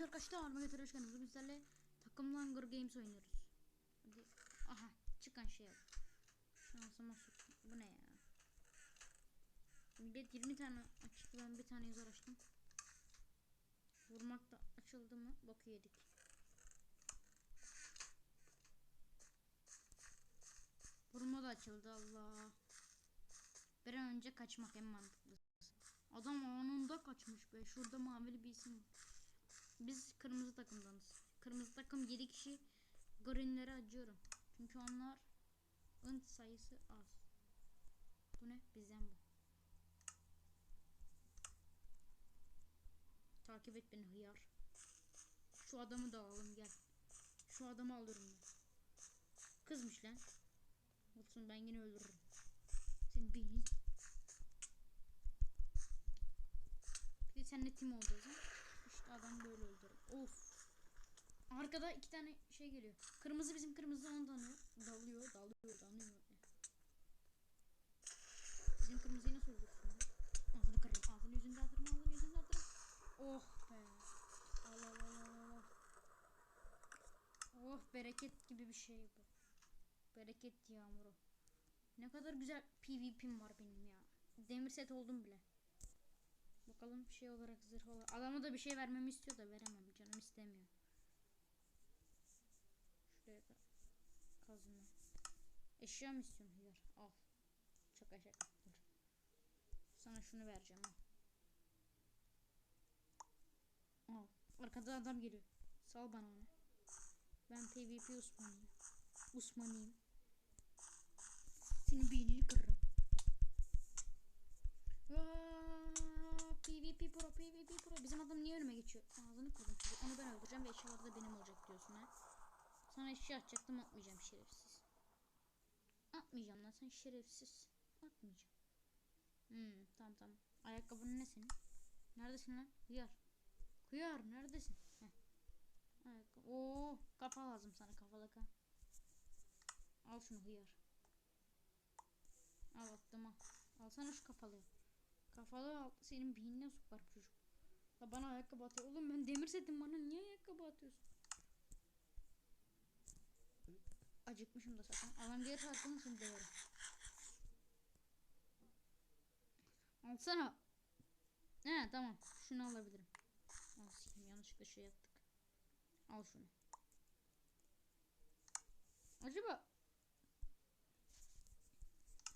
Hepiniz arkadaşlar Götürü hoş geldiniz. Bugün sizlerle takımla Hunger Games oynuyoruz. Hadi. Aha çıkan şey yap. Şansıma soktum. Bu ne ya? Millet 20 tane açtı ben bir tane zor açtım. Vurmak da açıldı mı? Boku yedik. Vurma da açıldı Allah. Bir an önce kaçmak en mantıklısı. Adam anında kaçmış be. Şurada mavili bir isim var. Biz kırmızı takımdanız. Kırmızı takım 7 kişi. Greenlere acıyorum. Çünkü onlar ınt sayısı az. Bu ne? Bizden bu. Takip et beni hıyar. Şu adamı da alalım gel. Şu adamı alıyorum ben. Kızmış lan. Olsun ben yine öldürürüm. Seni beni. Bir de seninle tim olacağız. Adam böyle öldürür. Of. Arkada iki tane şey geliyor. Kırmızı bizim kırmızı onu danıyor. Dalıyor, dalıyor, danıyor. Bizim kırmızıyı nasıl öldürsün? Ağzını kırarım. Ağzını yüzünü dağıtırım. Ağzını yüzünü dağıtırım. Oh be. Allah Allah Allah. Oh bereket gibi bir şey bu. Bereket yağmuru. Ne kadar güzel PvP'm var benim ya. Demir set oldum bile. Bakalım şey olarak zırh olarak. Adama da bir şey vermemi istiyor da veremem. Canım istemiyor. Şuraya da kazma. Eşya mı istiyorsun Hıyar? Al. Şaka şaka. Dur. Sana şunu vereceğim al. Al. Arkada adam geliyor. Sal bana onu. Ben PvP Osmanlıyım. Osmanlıyım. Senin beynini kırarım. Aa, PvP Pro PvP Pro bizim adam niye önüme geçiyor? Ağzını kırdım çocuk. Onu ben öldüreceğim ve eşyalar da benim olacak diyorsun ha. Sana eşya atacaktım atmayacağım şerefsiz. Atmayacağım lan sen şerefsiz. Atmayacağım. Hmm tamam tamam. Ayakkabının ne senin? Neredesin lan? Kıyar. Kıyar neredesin? Heh. Ayakkabı. Oo, kafa lazım sana kafalık ha. Al şunu hıyar. Al attım al. Alsana şu kafalığı. Kafalığı al. Senin beynine sokar çocuk. La bana ayakkabı atıyor. Oğlum ben demir setim bana niye ayakkabı atıyorsun? Acıkmışım da zaten. Adam geri kalktığını seni döverim. Alsana. He tamam. Şunu alabilirim. Al sikeyim yanlışlıkla şey yaptık. Al şunu. Acaba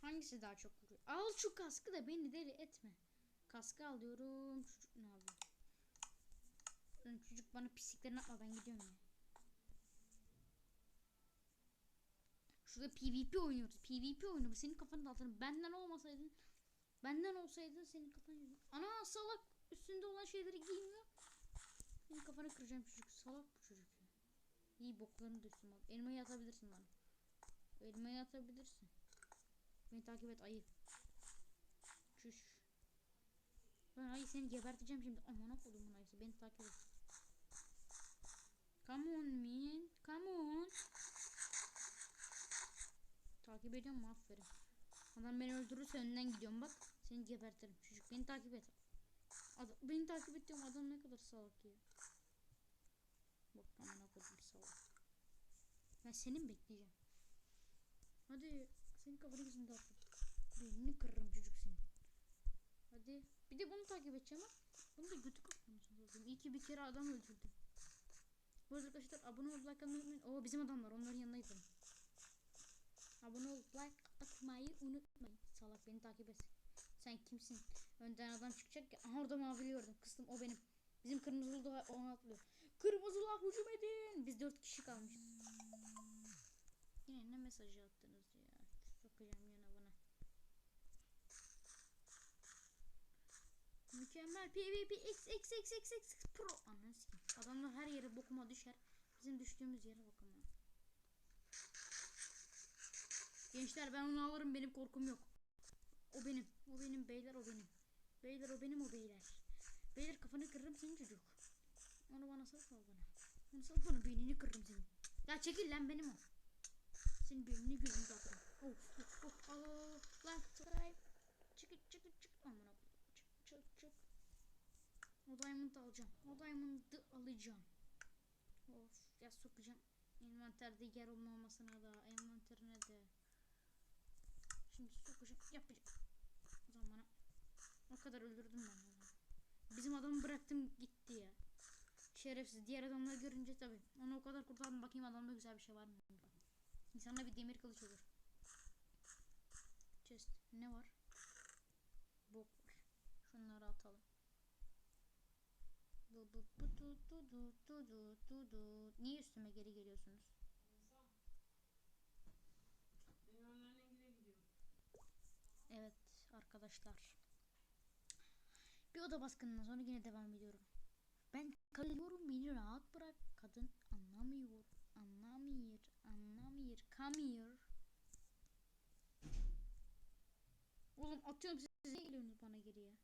hangisi daha çok vuruyor? Al şu kaskı da beni deli etme. Kaskı alıyorum. Çocuk ne yapıyor? Lan çocuk bana pisliklerini atma ben gidiyorum ya. Şurada PvP oynuyoruz. PvP oynuyoruz. Senin kafanı dağıtırım. Benden olmasaydın benden olsaydın senin kafanı Ana salak üstünde olan şeyleri giymiyor. Senin kafanı kıracağım çocuk. Salak bu çocuk. İyi boklarını düşsün. Elmayı atabilirsin bana. Elmayı atabilirsin. Beni takip et ayı. Çüş. Ben ayı seni geberteceğim şimdi. Aman kodumun ayısı. Beni takip et. Come on man. Come on. Takip ediyorum? Aferin. Adam beni öldürürse önden gidiyorum bak. Seni gebertirim. Çocuk beni takip et. Adam, beni takip et diyorum. Adam ne kadar salak ya. Bak amına koydum salak. Ben seni mi bekleyeceğim? Hadi senin kafanı yüzünde attım. Beynini kırarım çocuk senin. Hadi. Bir de bunu takip edeceğim ha. Bunu da götü kapamışsın lazım. İyi ki bir kere adam öldürdüm. Bu arada arkadaşlar abone ol like atmayı unutmayın. Oo bizim adamlar onların yanına gidelim. Abone ol like atmayı unutmayın. Salak beni takip et. Sen kimsin? Önden adam çıkacak ya. Aha orada mavili gördüm. Kıstım o benim. Bizim kırmızılı da onu atlıyor. Kırmızılar hücum edin. Biz dört kişi kalmışız. Yine ne mesajı attınız ya? Bakacağım yana bana. Mükemmel PvP X X X X X Pro. Sikeyim. Adamlar her yere bokuma düşer. Bizim düştüğümüz yere bakın. Gençler ben onu alırım benim korkum yok. O benim. O benim beyler o benim. Beyler o benim o beyler. Beyler kafanı kırırım senin çocuk. Onu bana sal sal bana. Onu sal bana beynini kırırım senin. Ya çekil lan benim o. Senin beynini gözünü of of. Al al al. Lan subscribe. O diamond alacağım. O diamond'ı alacağım. Of ya sokacağım. Envanterde yer olmamasına da envanterine de. Şimdi sokacağım yapacağım. O zaman o kadar öldürdüm ben. Bizim adamı bıraktım gitti ya. Şerefsiz diğer adamları görünce tabi onu o kadar kurtardım bakayım adamda güzel bir şey var mı? İnsanda bir demir kılıç olur. Chest ne var? Bok var. Şunları atalım. Bu. Niye üstüme geri geliyorsunuz? Evet arkadaşlar. Bir oda baskınından sonra yine devam ediyorum. Ben kalıyorum beni rahat bırak. Kadın anlamıyor. Anlamıyor. Anlamıyor. Kamıyor. Oğlum atıyorum siz ne geliyorsunuz bana geriye?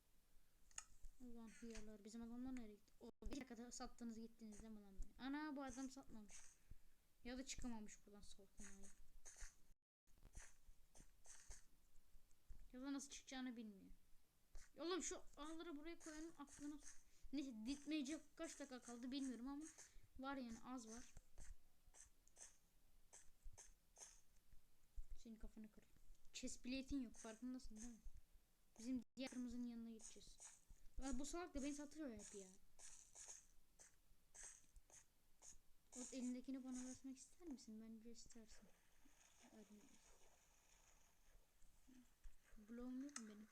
Ulan hıyarlar bizim adamlar nereye gitti? O bir dakikada sattınız gittiniz mi lan beni? Ana bu adam satmamış. Ya da çıkamamış buradan salkınayı. Ya da nasıl çıkacağını bilmiyor. Oğlum şu ağları buraya koyanın aklına... Neyse ditmeyecek kaç dakika kaldı bilmiyorum ama var yani az var. Senin kafanı kır. Chest plate'in yok farkındasın değil mi? Bizim diğer kırmızının yanına gideceğiz. Ya bu salak da beni satıyor hep ya. O elindekini bana vermek ister misin? Bence istersin. Bloğum yok mu benim?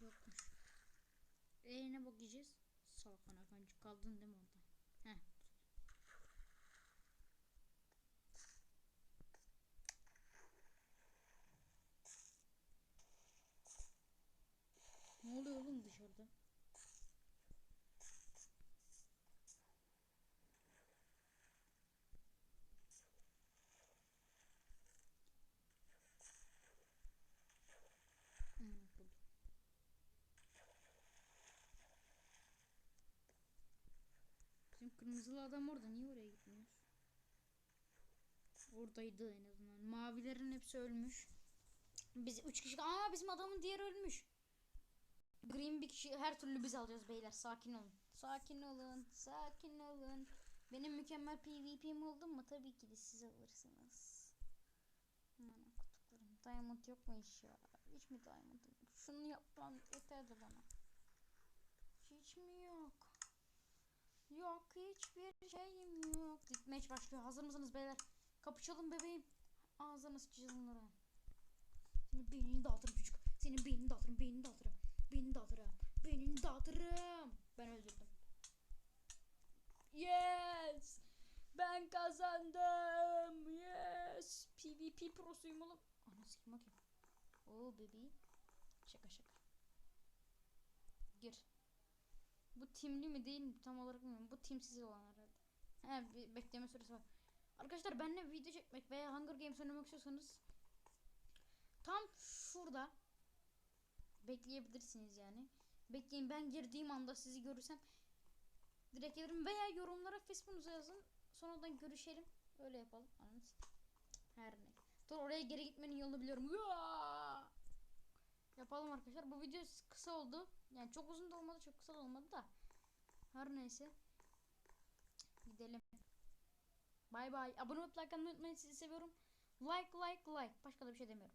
Yokmuş. Eee ne bok yiyeceğiz? Salak ana kancı kaldın değil mi orada? Heh. Ne oluyor oğlum dışarıda? Amına koydum. Bizim kırmızılı adam orada. Niye oraya gitmiyoruz? Oradaydı en azından. Mavilerin hepsi ölmüş. Biz üç kişi... Aa bizim adamın diğeri ölmüş. Green bir kişi her türlü biz alacağız beyler. Sakin olun. Sakin olun. Sakin olun. Benim mükemmel PvP'm oldu mu? Tabii ki de siz alırsınız. Aman kutuklarım. Diamond yok mu iş ya? Hiç mi diamond'ım yok? Şunu yapmam yeterdi bana. Hiç mi yok? Yok hiçbir şeyim yok. Ditmeç başlıyor. Hazır mısınız beyler? Kapışalım bebeğim. Ağzına sıçacağız Nurhan. Senin beynini dağıtırım çocuk. Senin beynini dağıtırım, beynini dağıtırım. Beynini dağıtırım. Beynini dağıtırım. Ben öldürdüm. Yes! Ben kazandım. Yes! PvP prosuyum oğlum. Ana sikim bakayım. Oo bebeğim. Şaka şaka. Gir. Bu timli mi değil mi tam olarak bilmiyorum. Bu timsiz olan herhalde. He bir bekleme süresi var. Arkadaşlar benimle video çekmek veya Hunger Games oynamak istiyorsanız tam şurada bekleyebilirsiniz yani. Bekleyin ben girdiğim anda sizi görürsem direkt gelirim veya yorumlara Facebook'unuza yazın. Sonradan görüşelim. Öyle yapalım. Anladınız? Her ne. Dur oraya geri gitmenin yolunu biliyorum. Uaa! Yapalım arkadaşlar. Bu video kısa oldu. Yani çok uzun da olmadı, çok kısa da olmadı da. Her neyse. Gidelim. Bay bay. Abone olup unutmayın. Sizi seviyorum. Like like like. Başka da bir şey demiyorum.